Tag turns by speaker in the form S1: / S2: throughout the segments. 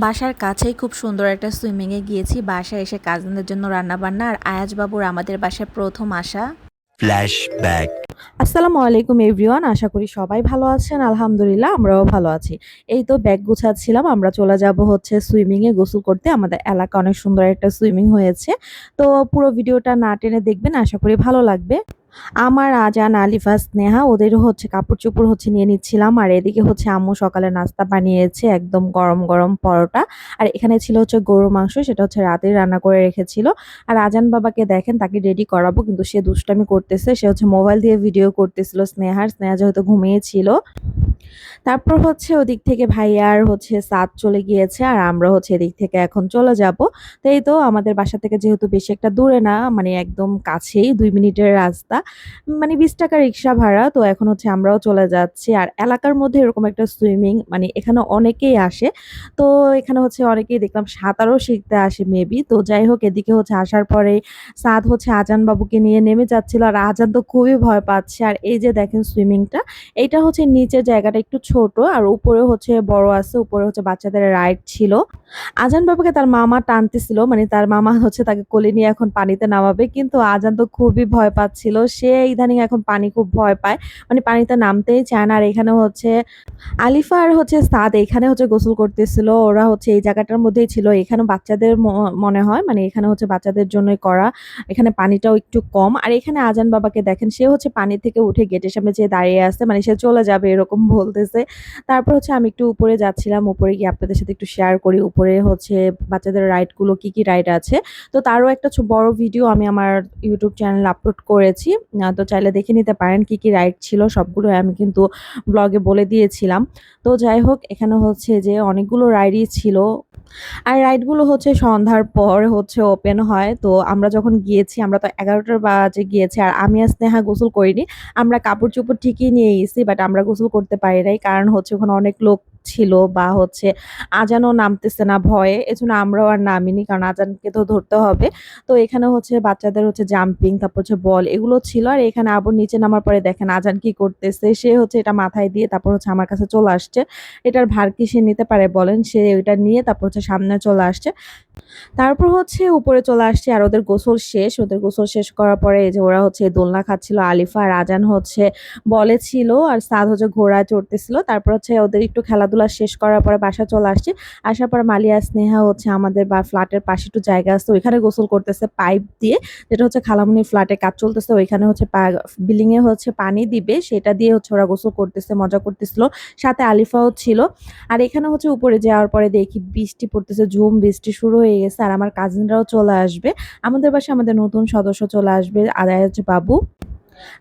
S1: বাসার কাছেই খুব সুন্দর একটা সুইমিংয়ে গিয়েছি। বাসায় এসে কাজিনদের জন্য রান্না বান্না আর আয়াজ বাবুর আমাদের বাসায় প্রথম আসা
S2: ফ্ল্যাশব্যাক
S3: আসসালামু আলাইকুম এভরিওয়ান আশা করি সবাই ভালো আছেন আলহামদুলিল্লাহ আমরাও ভালো আছি। এই তো ব্যাগ গুছাচ্ছিলাম আমরা চলে যাব হচ্ছে সুইমিংয়ে গোসল করতে। আমাদের এলাকা অনেক সুন্দর একটা সুইমিং হয়েছে। তো পুরো ভিডিওটা না টেনে দেখবেন আশা করি ভালো লাগবে। আমার আজান, আলিফা স্নেহা ওদেরও হচ্ছে কাপড় চোপড় হচ্ছে নিয়ে নিচ্ছিলাম আর এদিকে হচ্ছে আম্মু সকালে নাস্তা বানিয়েছে একদম গরম গরম পরোটা। আর এখানে ছিল হচ্ছে গরু মাংস, সেটা হচ্ছে রাতে রান্না করে রেখেছিল। আর আজান বাবাকে দেখেন, তাকে রেডি করাবো, কিন্তু সে দুষ্টামি করতেছে। সে হচ্ছে মোবাইল দিয়ে ভিডিও করতেছিল স্নেহার। স্নেহা যেহেতু ঘুমিয়েছিল তারপর হচ্ছে ওদিক থেকে ভাইয়ার হচ্ছে সাত চলে গিয়েছে আর আমরা হচ্ছে এদিক থেকে এখন চলে যাব। তো এই তো আমাদের বাসা থেকে যেহেতু বেশি একটা দূরে না মানে একদম কাছেই দুই মিনিটের রাস্তা মানে বিশ টাকা রিক্সা ভাড়া, তো এখন হচ্ছে আমরাও চলে যাচ্ছি। আর এলাকার মধ্যে এরকম একটা সুইমিং মানে এখানে অনেকেই আসে, তো এখানে হচ্ছে অনেকেই দেখলাম সাঁতারও শিখতে আসে মেবি তো যাই হোক, এদিকে হচ্ছে আসার পরে সাদ হচ্ছে আজান বাবুকে নিয়ে নেমে যাচ্ছিল আর আজান তো খুবই ভয় পাচ্ছে। আর এই যে দেখেন সুইমিংটা এইটা হচ্ছে নিচে জায়গাটা একটু ছোট আর উপরে হচ্ছে বড় আছে, উপরে হচ্ছে বাচ্চাদের রাইড ছিল। আজান বাবাকে তার মামা টানতেছিল মানে তার মামা হচ্ছে তাকে কোলে নিয়ে এখন পানিতে নামাবে, কিন্তু আজান তো খুবই ভয় পাচ্ছিল। সে ইদানিং এখন পানি খুব ভয় পায় মানে পানিতে নামতেই চায় না। আর এখানে হচ্ছে আলিফা আর হচ্ছে সাদ এখানে হচ্ছে গোসল করতেছিল। ওরা হচ্ছে এই জায়গাটার মধ্যেই ছিল। এখানে বাচ্চাদের মনে হয় মানে এখানে হচ্ছে বাচ্চাদের জন্যই করা। এখানে পানিটাও একটু কম। আর এখানে আজান বাবাকে দেখেন, সে হচ্ছে পানি থেকে উঠে গেটের সামনে যে দাঁড়িয়ে আছে মানে সে চলে যাবে এরকম বলতেছে তারপর হচ্ছে আমি একটু উপরে যাচ্ছিলাম, উপরে গিয়ে আপনাদের সাথে একটু শেয়ার করি। উপরে হচ্ছে বাচ্চাদের রাইডগুলো কি কি রাইড আছে। তো তারও একটা বড় ভিডিও আমি আমার ইউটিউব চ্যানেল আপলোড করেছি। তো চাইলে দেখে নিতে পারেন কি কি রাইড ছিল, সবগুলো আমি কিন্তু ব্লগে বলে দিয়েছিলাম। তো যাই হোক, এখানে হচ্ছে যে অনেকগুলো রাইডই ছিল। আর রাইডগুলো হচ্ছে সন্ধ্যার পর হচ্ছে ওপেন হয়। তো আমরা যখন গিয়েছি, আমরা তো এগারোটার বাজে গিয়েছি আর আমি আর স্নেহা গোসল করিনি। আমরা কাপড় চোপড় ঠিকই নিয়ে গেছি বাট আমরা গোসল করতে পারি নাই। কারণ হচ্ছে ওখানে অনেক লোক ছিল বা হচ্ছে আজানও নামতেছে না ভয়ে, এজন্য আমরাও আর নামিনি কারণ আজানকে তো ধরতে হবে। তো এখানে হচ্ছে বাচ্চাদের হচ্ছে জাম্পিং তারপর হচ্ছে বল এগুলো ছিল আর এখানে আবার নিচে নামার পরে দেখেন আজান কি করতেছে, সে হচ্ছে এটা মাথায় দিয়ে তারপর হচ্ছে আমার কাছে চলে আসছে। এটার ভার কি সে নিতে পারে বলেন, সে ওইটা নিয়ে তারপর হচ্ছে সামনে চলে আসছে। তারপর হচ্ছে উপরে চলে আসছে আর ওদের গোসল শেষ। ওদের গোসল শেষ করার পরে যে ওরা হচ্ছে দোলনা খাচ্ছিল, আলিফা আর আজান হচ্ছে বলে ছিল আর সাদ হচ্ছে ঘোড়ায় চড়তেছিল। তারপর হচ্ছে ওদের একটু খেলাধুলা শেষ করার পরে বাসা চলে আসছে। আসার পর মালিয়া স্নেহা হচ্ছে আমাদের বা ফ্ল্যাটের পাশে একটু জায়গা আছে, ওইখানে গোসল করতেছে পাইপ দিয়ে। যেটা হচ্ছে খালামুনির ফ্ল্যাটে কাজ চলতেছে, ওইখানে হচ্ছে বিল্ডিং এ হচ্ছে পানি দিবে। সেটা দিয়ে হচ্ছে ওরা গোসল করতেছে, মজা করতেছিল। সাথে আলিফাও ছিল। আর এখানে হচ্ছে উপরে যাওয়ার পরে দেখি বৃষ্টি পড়তেছে, ঝুম বৃষ্টি শুরু হয়ে গেছে আর আমার কাজিনরাও চলে আসবে। আমাদের বাসায় আমাদের নতুন সদস্য চলে আসবে, আদায়াজ বাবু।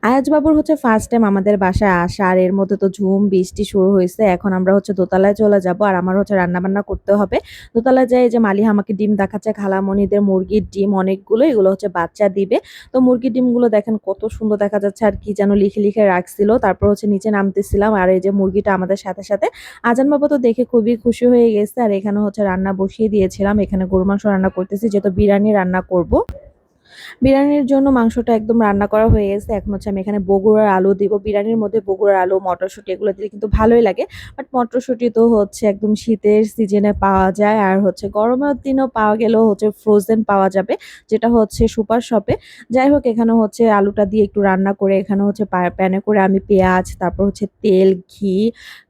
S3: আয়াজ বাবুর হচ্ছে ফার্স্ট টাইম আমাদের বাসায় আসা, আর এর মধ্যে তো ঝুম, বৃষ্টি শুরু হয়েছে। এখন আমরা হচ্ছে দোতলায় চলে যাব, আর আমার হচ্ছে রান্নাবান্না করতে হবে। দোতলায় যাই যে মালিহা আমাকে ডিম দেখাচ্ছে, খালামণিদের মুরগির ডিম অনেকগুলো, এগুলো হচ্ছে বাচ্চা দিবে। তো মুরগির ডিমগুলো দেখেন কত সুন্দর দেখা যাচ্ছে, আর কি যেন লিখে লিখে রাখছিল। তারপর হচ্ছে নিচে নামতেছিলাম, আর এই যে মুরগিটা আমাদের সাথে সাথে। আজান বাবা তো দেখে খুবই খুশি হয়ে গেছে, আর এখানে হচ্ছে রান্না বসিয়ে দিয়েছিলাম। এখানে গরু মাংস রান্না করতেছি, যেহেতু বিরিয়ানি রান্না করব। বিরিয়ানির জন্য মাংসটা একদম রান্না করা হয়ে গেছে। এখন হচ্ছে আমি এখানে বগুড়ার আলু দিব। বিরিয়ানির মধ্যে বগুড়ার আলু, মটরশুঁটি এগুলো দিলে কিন্তু ভালোই লাগে। বাট মটরশুঁটি তো হচ্ছে একদম শীতের সিজনে পাওয়া যায়। আর হচ্ছে গরমের দিনও পাওয়া গেলেও হচ্ছে ফ্রোজেন পাওয়া যাবে, যেটা হচ্ছে সুপার শপে যাই হোক, এখানে হচ্ছে আলুটা দিয়ে একটু রান্না করে, এখানে হচ্ছে প্যানে করে আমি পেঁয়াজ, তারপর হচ্ছে তেল, ঘি,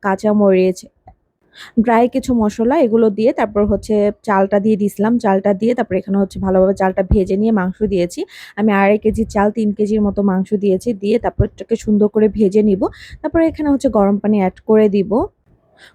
S3: কাঁচামরিচ ড্রাই কিছু মশলা এগুলো দিয়ে তারপর হচ্ছে চালটা দিয়ে দিয়েছিলাম চালটা দিয়ে তারপর এখানে হচ্ছে ভালোভাবে চালটা ভেজে নিয়ে মাংস দিয়েছি। আমি আড়াই কেজি চাল, তিন কেজির মতো মাংস দিয়েছি, দিয়ে তারপর এটাকে সুন্দর করে ভেজে নিব। তারপর এখানে হচ্ছে গরম পানি অ্যাড করে দিব।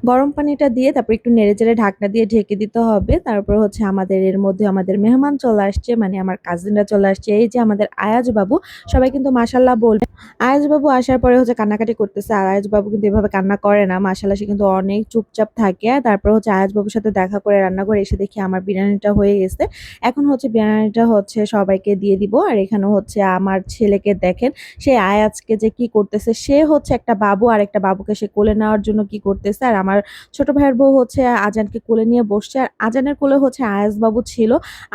S3: গরম পানিটা দিয়ে তারপর একটু নেড়ে চেড়ে ঢাকনা দিয়ে ঢেকে দিতে হবে। তারপর হচ্ছে আমাদের এর মধ্যে আমাদের মেহমান চলে আসছে মানে আমার কাজিনরা চলে আসছে। এই যে আমাদের আয়াজ বাবু, সবাই কিন্তু মাসাল্লাহ বলবে আয়াজ বাবু আসার পরে হচ্ছে কান্নাকাটি করতেছে, আর আয়াজ বাবু কিন্তু এভাবে কান্না করে না। মাসাল্লাহ সে কিন্তু অনেক চুপচাপ থাকে। তারপর হচ্ছে আয়াজ বাবুর সাথে দেখা করে রান্না করে এসে দেখি আমার বিরিয়ানিটা হয়ে গেছে। এখন হচ্ছে বিরিয়ানিটা হচ্ছে সবাইকে দিয়ে দিব। আর এখানে হচ্ছে আমার ছেলেকে দেখেন, সে আয়াজকে যে কি করতেছে, সে হচ্ছে একটা বাবু আর একটা বাবুকে সে কোলে নেওয়ার জন্য কি করতেছে, আর আমার ছোট ভাইয়ের বউ হচ্ছে আজানকে কোলে নিয়ে বসছে। আর আজানের কোলে হচ্ছে আয়াজ বাবু ছিল।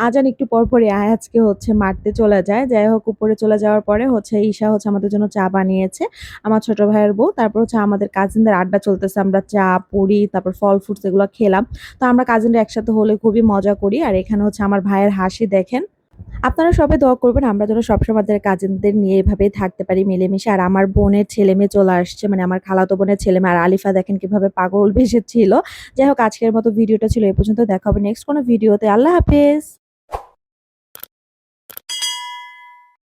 S3: আজান একটু পরপরই আয়াজকে হচ্ছে মারতে চলে যায়। যাই হোক, উপরে চলে যাওয়ার পরে হচ্ছে ঈশা হচ্ছে আমাদের জন্য চা বানিয়েছে আমার ছোট ভাইয়ের বউ। তারপর হচ্ছে আমাদের কাজিনদের আড্ডা চলতেছে। আমরা চা, পুরি, তারপর ফল ফ্রুটস এগুলো খেলাম। তো আমরা কাজিনরা একসাথে হলে খুবই মজা করি। আর এখানে হচ্ছে আমার ভাইয়ের হাসি দেখেন। আপনারা সবাই দোয়া করবেন, আমরা যেন সবসময় আমাদের কাজিনদের নিয়ে এভাবেই থাকতে পারি মিলেমিশে। আর আমার বোনের ছেলে মেয়ে চলে আসছে মানে আমার খালাতো বোনের ছেলে মেয়ে। আর আলিফা দেখেন কীভাবে পাগল বেসেছিল যাই হোক, আজকের মতো ভিডিওটা ছিল এ পর্যন্ত, দেখা হবে নেক্সট কোনো ভিডিওতে। আল্লাহ হাফেজ।